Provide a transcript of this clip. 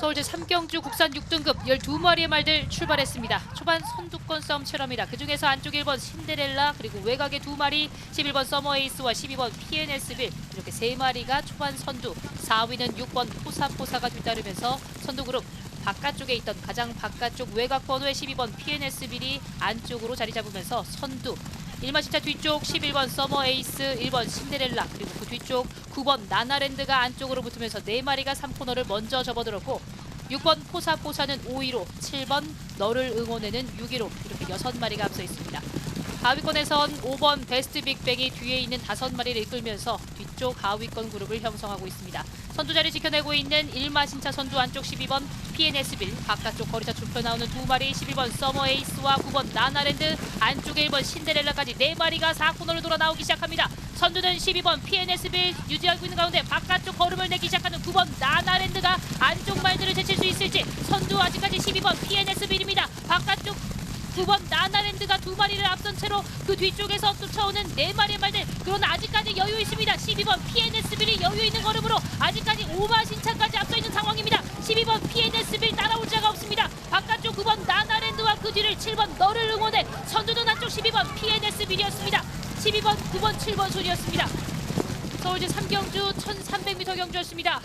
서울제 3경주 국산 6등급 12마리의 말들 출발했습니다. 초반 선두권 싸움 치열합니다. 그중에서 안쪽 1번 신데렐라 그리고 외곽의 두 마리 11번 서머에이스와 12번 PNS빌 이렇게 세 마리가 초반 선두 4위는 6번 포사포사가 뒤따르면서 선두 그룹 바깥쪽에 있던 가장 바깥쪽 외곽 번호의 12번 PNS빌이 안쪽으로 자리 잡으면서 선두 1마신차 뒤쪽 11번 서머 에이스, 1번 신데렐라 그리고 그 뒤쪽 9번 나나랜드가 안쪽으로 붙으면서 4마리가 3코너를 먼저 접어들었고 6번 포사포사는 5위로 7번 너를 응원에는 6위로 이렇게 6마리가 앞서 있습니다. 하위권에선 5번 베스트 빅뱅이 뒤에 있는 5마리를 이끌면서 뒤쪽 하위권 그룹을 형성하고 있습니다. 선두 자리 지켜내고 있는 1마신차 선두 안쪽 12번 PNS빌 바깥쪽 거리차 좁혀 나오는 두 마리 11번 서머 에이스와 9번 나나랜드 안쪽에 1번 신데렐라까지 네 마리가 4코너를 돌아 나오기 시작합니다. 선두는 12번 PNS빌 유지하고 있는 가운데 바깥쪽 걸음을 내기 시작하는 9번 나나랜드가 안쪽 말들을 제칠 수 있을지 선두 아직까지 12번 PNS빌입니다. 바깥쪽 9번 나나랜드가 두 마리를 앞선 채로 그 뒤쪽에서 쫓아오는 네 마리의 말들. 그러나 아직까지 여유 있습니다. 12번 PNS빌이 여유 있는 걸음으로 아직까지 오마 신차까지 앞서 있는 상황입니다. 12번 PNS빌 따라올 자가 없습니다. 바깥쪽 9번 나나랜드와 그 뒤를 7번 너를 응원해 선두는 안쪽 12번 PNS빌이었습니다. 12번 9번 7번 순이었습니다. 서울제 3경주 1300m 경주였습니다